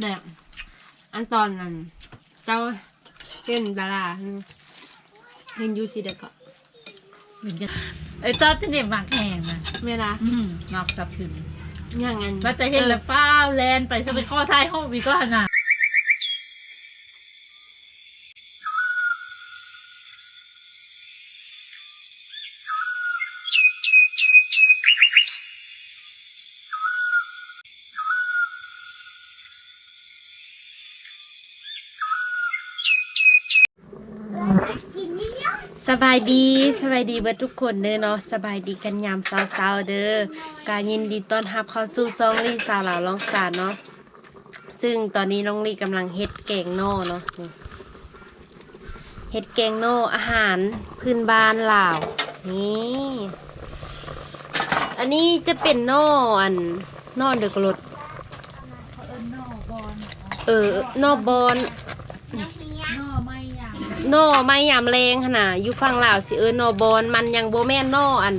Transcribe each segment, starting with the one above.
แบบอันตอนนั้น เจ้าเป็นดาราเห็นอยูสิเด็กก็เหมือนกันไอ้ตอนที่เด็กหมักแห้งนะเวลาอืมหมักสับขึ้นอย่างนั้นว่าจะเห็นแล้วฟ้าวแลนไปจะไปข้อท้ายห้องมีก็ขนาด สบายดีสบายดีเบิดทุกคนเด้อเนาะสบายดีกันยามเช้าๆเด้อการยินดีต้อนรับเข้าสู่ซองลีสาวหลาวลองสารเนาะซึ่งตอนนี้น้องลีกำลังเฮ็ดแกงโน่เนาะนี่เฮ็ดแกงโน่อาหารพื้นบ้านลาวนี่อันนี้จะเป็นโน่อันโน่เด็กรถนอบเออโน่บอล โน่ไม่ยามแรงขนาดอยู่ฝั่งลาวสิเออโนบอลมันยังโบแมนโน่อัน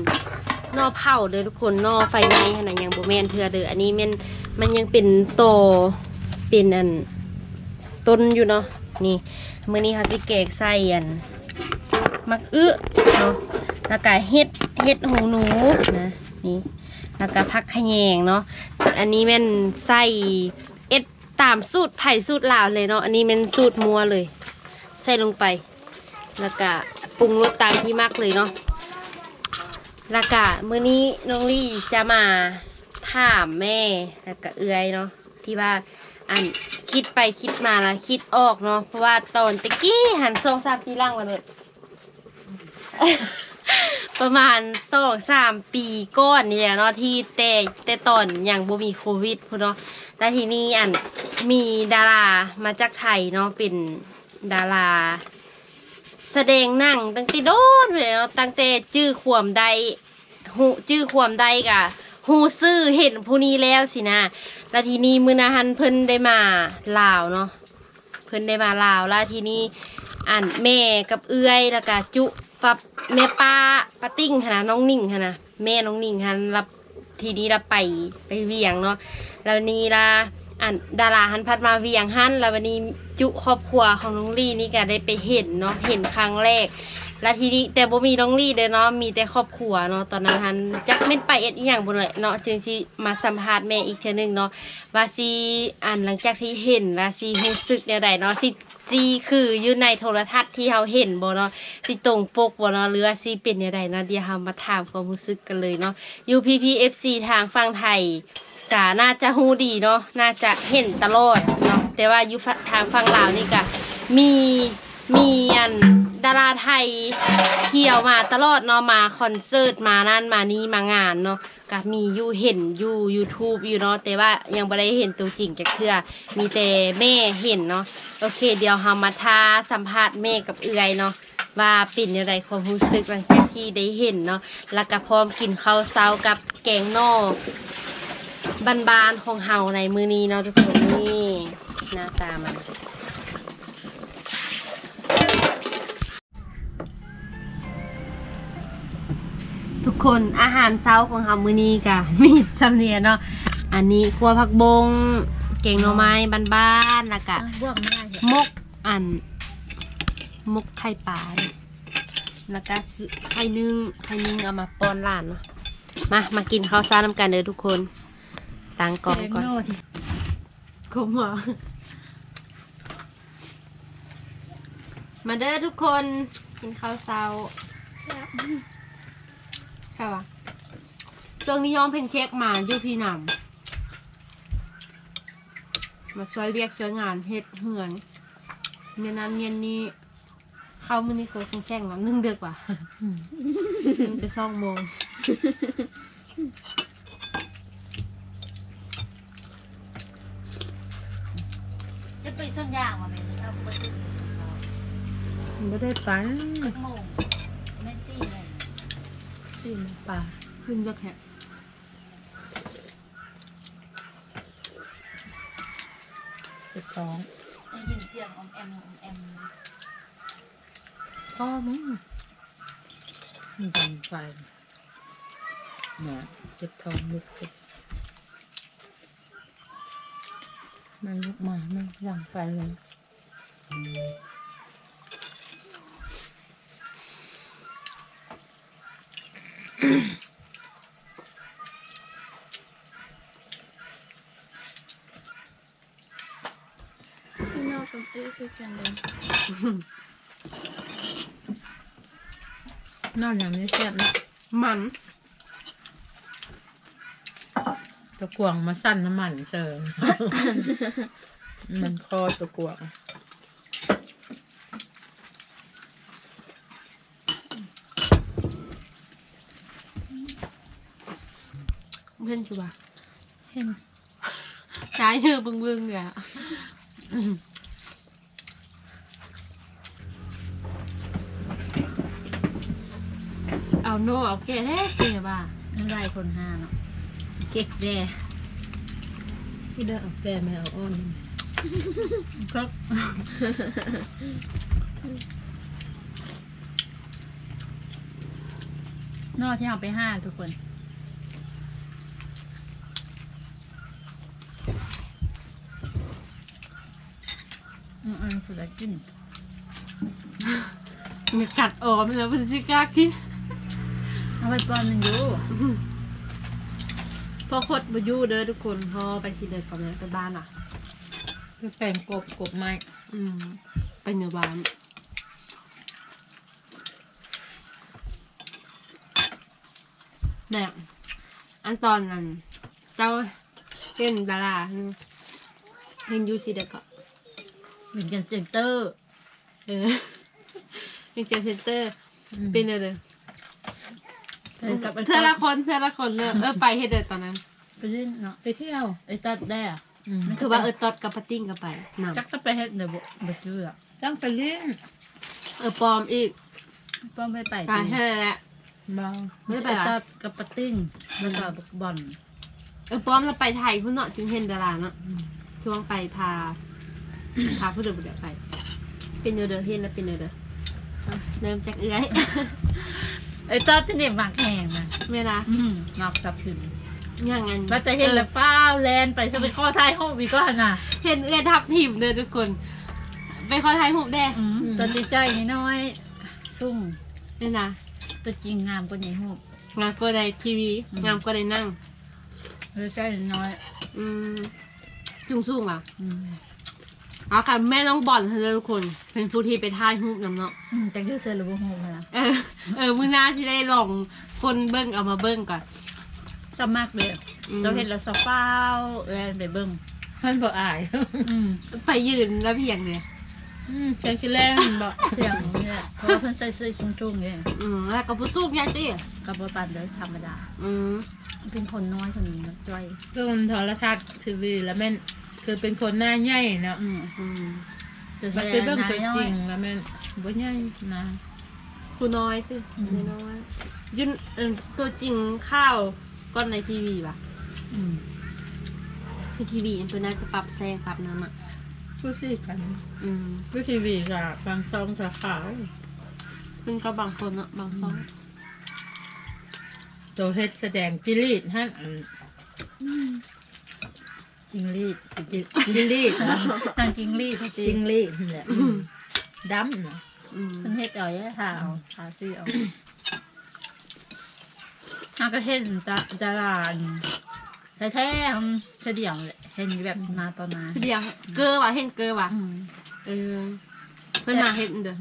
โน่เผาเด้อทุกคนโนไฟไหม้ขนาดยังโบแมนเทือเด้ออันนี้มันมันยังเป็นโตเป็นอันต้นอยู่เนาะนี่มื้อนี้เขาสิแกงใส่อันมักอึเนาะแล้วก็เฮ็ดเฮ็ดหูหนูนะนี่แล้วก็ผักขะแยงเนาะอันนี้แม่นใส่เอ็ดตามสูตรไผ่สูตรลาวเลยเนาะอันนี้แม่นสูตรมัวเลย ใส่ลงไป แล้วก็ปรุงรสตามที่มักเลยเนาะแล้วก็มื้อนี้น้องลี่จะมาถามแม่แล้วก็เอื้อยเนาะที่ว่าอันคิดไปคิดมาแล้วคิดออกเนาะเพราะว่าตอนตะกี้หันสองสามปีล่างมาเลยประมาณสองสามปีก้อนเนี่แหละเนาะที่แต่แต่ตอนยังบ่มีโควิดพูนเนาะแล้วทีนี้อันมีดารามาจากไทยเนาะเป็น ดาราแสดงหนั่งตั้งแต่โดนเลยเนาะตั้งแต่จื้อควมใดหูจื้อควมใดกะหูซื่อเห็นผู้นี้แล้วสินะแล้วทีนี้มือนาหันเพิ่นได้มาลาวเนาะเพิ่นได้มาลาวแล้วทีนี้อันแม่กับเอื้อยแล้วก็จุปับแม่ป้าป้าติ้งค่ะนะน้องนิ่งค่ะนะแม่น้องนิ่งค่ะรับทีนี้เราไปไปเวียงเนาะแล้วนนี้ละ อันดาราหันพัดมาเวียงหันแล้ววันนี้จุครอบครัวของน้องลี่นี่ก็ได้ไปเห็นเนาะเห็นครั้งแรก แล้วทีนี้แต่บ่มีน้องลี่เด้อเนาะมีแต่ครอบครัวเนาะตอนนั้นหันจักแม่นไปเอ็ดอีหยังบ่เลยเนาะจึงสิมาสัมภาษณ์แม่อีกเทื่อนึงเนาะว่าสิอันหลังจากที่เห็นแล้วสิรู้สึกแนวใดเนาะสิสิคืออยู่ในโทรทัศน์ที่เฮาเห็นบ่เนาะสิตรงปกบ่เนาะหรือว่าสิเป็นแนวใดเนาะเดี๋ยวเฮามาถามความรู้สึกกันเลยเนาะ UPPFC ทางฝั่งไทย ก็น่าจะฮู้ดีเนาะน่าจะเห็นตลอดเนาะแต่ว่าอยู่ทางฝั่งลาวนี่ก็มีมีอันดาราไทยเที่ยวมาตลอดเนาะมาคอนเสิร์ตมานั่นมานี่มางานเนาะก็มีอยู่เห็นอยู่ YouTube อยู่เนาะแต่ว่ายังไม่ได้เห็นตัวจริงจากเทื่อมีแต่แม่เห็นเนาะโอเค เดี๋ยวเรามาท้าสัมภาษณ์แม่กับเอือยเนาะว่าเป็นยังไงความรู้สึกหลังจากที่ได้เห็นเนาะแล้วก็พร้อมกินข้าวเช้ากับแกงนอ บานๆของเฮาในมือนี้เนาะทุกคนนี่หน้าตามันทุกคนอาหารเช้าของเฮามื้อนี้กะมีสำเนียงเนาะอันนี้ครัวผักบง เก่งหน่อไม้บ้านๆแล้วก็บวกไม่ได้เหรอมกอันมกไข่ปลาเนี่ยแล้วก็ซื้อไข่นึ่งไข่นึ่งเอามาป้อนหลานเนาะมามากินข้าวซ่าน้ำกันเด้อทุกคน ตั้งกล่องก่อนแโที่ขมหัวมาเด้อทุกคนกินข้าวเช้าค่ะวะช่วงนี้ย้อมเพนเค้กมาอยู่พี่หนำมาช่วยเรียกช่วยงานเฮ็ดเหือนเมียนั้นเมียนนี้เข้ามือนี้เคยแข่งๆแล้วนึ่งเดือกว่านึ่งไปสองโมง จะ ไปส้นยางมาไหมเราไปตึ้งไม่ได้ตังตึ้งโมงไม่ซี่เลยสี่ป่าขึ้นก็แค่สิบสองได้ยินเสียงอมแอมอมแอมพ่อมึงมันดังไฟเนี่ยเจ็บท้องลุกขึ้น มันลุกมาไม่ย่างไฟเลยที่นอกกับซื้อคือกันเลยนอกอย่างนี้แซ่บนะมัน ตะกวงมาสั้นน้ำมันเจอมันคอตะกวงเพื่อนจูบ่ะเห็นใช้เธอบึงบึงๆอะเอาโน่เอาแก่แท้จริงอะบ่าน้ำลายคนห้าเนาะ เก็กแด่ที่ได้เอาแก้ไม่เอาอ้อนก็นอกที่เอาไปห้าทุกคนอืมอันสุดยอดจิ้มมีกัดออมแล้วมันสิกล้าคิดเอาไปปอนหนึ่งอยู่ พอคดบอยู่เด้อทุกคนพอไปสิเดินก่อนนะไปบ้านอะก็แต่งกบกบไม้อืมไปเหนือบ้านเนี่ยอันตอนนั้น เจ้าเล่นดาราเล่นอยูสิเด็กก็เหมือนกันเซนเตอร์ เออเป็นเจเซนเตอร์ เป็นเด้อเด้อไป กับไอ้เธอละคนเธอละคนเลยเออไปให้เด้อตอนนั้น ไปเล่นเนาะไปเที่ยวไอ้ตัดได้อะอืมคือว่าเออตอดกับปาติ้งกันไปนำจักจะไปเฮ็ดเดี๋ยวบ่บ่เชื่อต้องไปเล่นเออปลอมอีกป้อมไปไปไปแค่นั้นแหละเบาไม่ได้ไปไอ้เหรอตัดกับปะติ้งแล้วก็บักบอลเออปลอมเราไปไทยพุ่นเนาะจึงเห็นดาราเนาะช่วงไปพาพาผู้เดินผู้เดินไป เป็นเด้อเด้อเห็นแล้วเป็นเด้อเด้ออะเริ่มจากเอื้อย ไอ้ตัดที่เนี่ยหมักแห้งนะไม่นะอืมหมักกับขึ้นอย่างงั้นว่าจะเห็นแล้วฟ้าวแลนไปซะเป็นข้อท้ายห้องวีก็หันน่ะเห็นเอื้อยทับทิมเด้อทุกคน ไปขอถ่ายรูปแด้อืมตัวดีใจนิดน้อยๆซุ่มนี่นะตัวจริงงามกว่าในหูปงามกว่าในทีวีอืมงามกว่าในนั่ง ตัวใจน้อย อืมยุ่งสูงอะๆอืม เอาค่ะแม่น้องบอลเธอทุกคน เป็นผู้ที่ไปถ่ายรูปนำเนาะอืมแต่คือเซอร์หรือบ่ฮู้นะเออเออมื้อหน้าที่ได้ลองคนเบิ้งเอามาเบิ้งก่อนสมักเด้ออืมเราเห็นแล้วสะฟ้าวแลนไปเบิ่งท่านบอกอายอืมไปยืนแล้วเพียงเลยอืมใจคิดแรกบอกเสียงเนี่ยเพราะว่าเพิ่นใส่เสื้อชุ่มๆเนี่ยอืมแล้วก็ผู้สูงยายตี้กับบ่ปานเด้อธรรมดา อืมเป็นคนน้อยคนหนึงนะจ้อยก็มันโทรทัศน์ทีวีแล้วแม่น คือเป็นคนหน้าใหญ่เนาะอืมอืมมันเป็นเรื่องตัวจริงแล้วแม่นบ่ใหญ่นะครูน้อยสิครูน้อยยุนเออตัวจริงข้าวก้อนในทีวีป่ะอืมในทีวีตัวน่าจะปรับแซงปรับน้ำอะผู้สิกันอืมผู้ทีวีกับบางซองสาขาวซึ่งก็บางคนเนาะบางซองตัวเฮ็ดแสดงจิลีดฮั่นอัน จิงลีดจิจิลีดนะทางจิงลีดพี่จิงลีดนี่แหละดำเนาะอืมเพิ่นเฮ็ดเอาแย่ทาเอาทาซื้อเอาทางก็เห็นจะจะลานแท้ๆมันเฉดียวเลยเห็นแบบนาต่อนาเดียวเกอว่ะเห็นเกอว่ะอืมเออเพิ่นมาเห็นเด้อ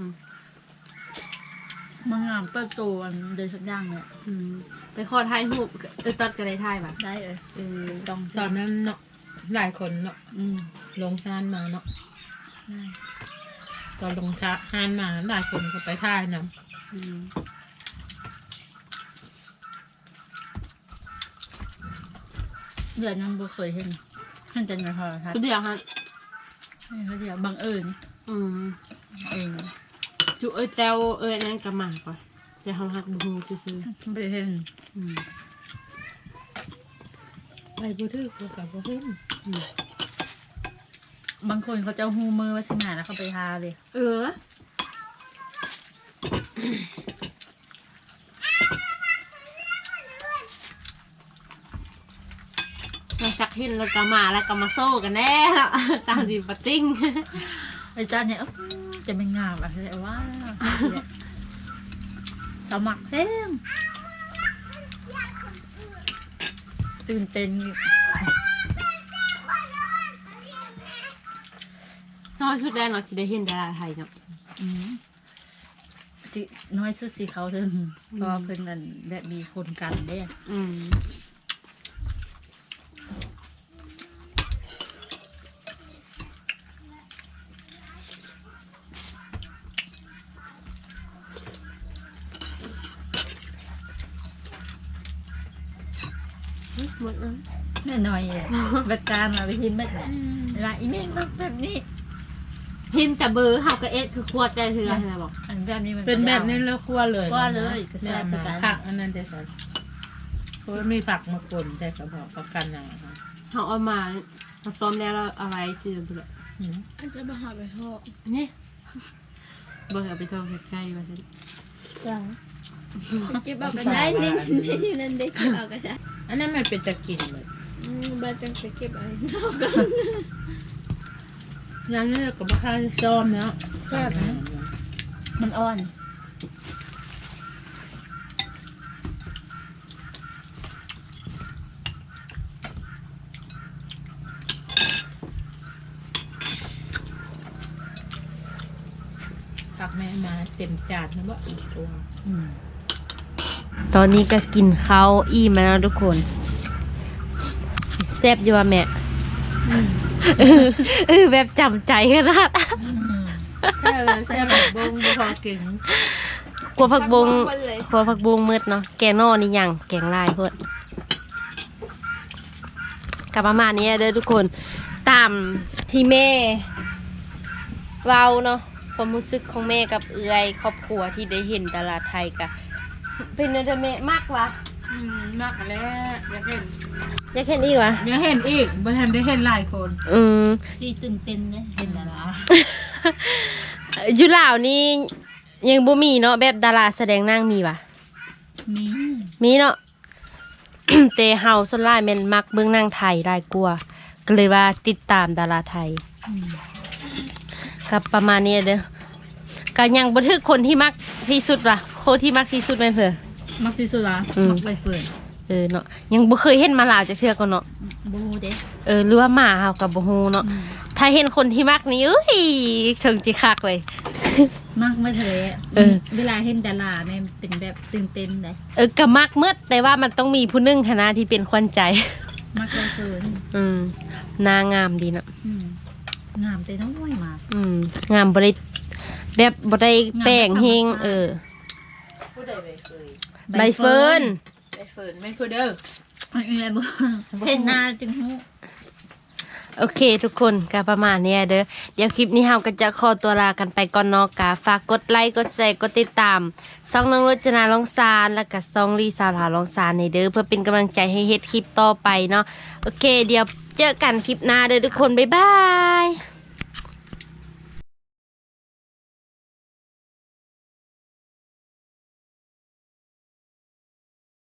มันงามเปิดตัวอันเดินสักอย่างเลยอืมไปขอถ่ายรูปเออตัดก็ได้ถ่ายป่ะได้เลยเออต้องตอนนั้นเนาะ หลายคนเนาะอืมลงทานมาเนาะได้ตอนลงทานมาหลายคนก็ไปท่ายนอืมเดือนยังบ่เคยเห็นเห็นแต่ในโทรทัศคือน์เดียวฮะเห็นเขาเดียวบังเอิญอืมเองจุเอ้ยแต้วเอ้ยนั่นก็มาก่อนแต่เขาหักบุงซื่อไม่ได้เห็นๆอืมำไปบ่ทึกบ่กับบ่เห็นอืม บางคนเขาจะหูมือว่าสิมาแล้วเขาไปทาเลย เออเราจักเห็นแล้วก็มาแล้วก็มาโซ่กันแน่ละตามดีปะติ้งไอ้จานเนี่ยอื้อจะไม่งามอะไรว่าสมัครเต็มตื่นเต้นอยู่ น้อยชุดแรกเนาะที่ได้เห็นดาราไทยเนาะอืมสิน้อยสุดสีเขาถึงเพราะว่าเพิ่นนั่นแบบมีคนกันเด้อืมหมดแล้วแน่น้อยเลยแบบการมาไปหินแบบไหนเวลาอีเมลมักแบบนี้ พิมพ์แต่เบอร์เฮากับเอสคือควดได้เถื่อนะบอก อันแบบนี้มันเป็นแบบนี้แล้วคั่วเลยคั่วเลยก็แซ่แซ่บบคือกัน ผักอันนั้นจะใส่เพราะว่ามีผักมาป่นแต่กระเพาะประกันอย่างนะคะเขาเอามาผสมแล้วเราเอาไว้ชื่อเบื่ออืมอันจะมาหาไปทอดนี่เบิ่งเอาไปทองใกล้ๆมาสิจ้าเก็บเอากันได้นี่นี่นั่นได้เก็บเอากันได้อันนั้นมันเป็นตะกินเลยอืมบ้านจังไปเก็บเอาเท่ากัน งานนี้ก็บ่ค่าซ้อมเนาะแซ่บนะมันอ่อนผักแม่มาเต็มจานนะว่าตัวอืมตอนนี้ก็กินข้าวอิ่มแล้วทุกคนแซ่บอยู่ว่าแม่ เออเออแบบจำใจขนาดแซ่บเลยแซ่บแบบบงบ่พอกินกลัวผักบงคนเลยกลัวผักบงมืดเนาะแกงนอนี่ยังแกงลายเพื่อนกับประมาณนี้เด้อทุกคนตามที่แม่เว้าเนาะความรู้สึกของแม่กับเอื้อยครอบครัวที่ได้เห็นตลาดไทยกะเป็นเนื้อแม่มากวะ อืมมากแล้วอยากเห็นอยากเห็นอีกวะอยากเห็นอีกบ่ทันได้เห็นหลายคนอืมซีตื่นเต้นเนี่ยเห็นดาราอยู่ลาวนี่ยังบ่มีเนาะแบบดาราแสดงนางมีวะมีมีเนาะ แต่เฮาส่วนหลายแม่นมักเบิ่งนางไทยได้กว่าก็เลยว่าติดตามดาราไทยอืมกับประมาณนี้เด้อก็ยังบ่ถึกคนที่มักที่สุดว่ะคนที่มักที่สุดแม่นเพิ่น มักซีสุราอืม มักใบเฟิร์นเออเนาะยังบ่เคยเห็นมาลาวจักเทื่อก่อนเนาะบูเด้เออหรือว่าหมาเฮาก็บ่ฮู้เนาะอืมถ้าเห็นคนที่มักนี่เอ้ยถึงจิคักเลย มักไม่เทะเออ เวลาเห็นดาราเนี่ยเป็นแบบตื่นเต้นเลยเออก็มักเมื่อแต่ว่ามันต้องมีผู้หนึงคณะที่เป็นขวัญใจ มักใบเฟิร์นอืมนางงามดีเนาะอืมงามแต่น้อยมาก อืมงามบ่ได้แบบบ่ได้แป้งเฮงงามแบบธรรมชาติเออ ผู้ใดไปเคย ใบเฟิร์นไปเฟิร์นไม่คือเด้อไม่เอะไรบ่เห็นหน้าจึงหูโอเค ทุกคนก็ประมาณเนี้ยเด้อเดี๋ยวคลิปนี้เฮาก็จะขอตัวลากันไปก่อนเนาะกาฝากกดไลค์กดแชร์กดติดตามซ่องน้องรจนาลองซานแล้วก็ซ่องลีสาวหาลองซานในเด้อเพื่อเป็นกำลังใจให้เฮ็ดคลิปต่อไปเนาะโอเค เดี๋ยวเจอกันคลิปหน้าเด้อทุกคนบ๊ายบาย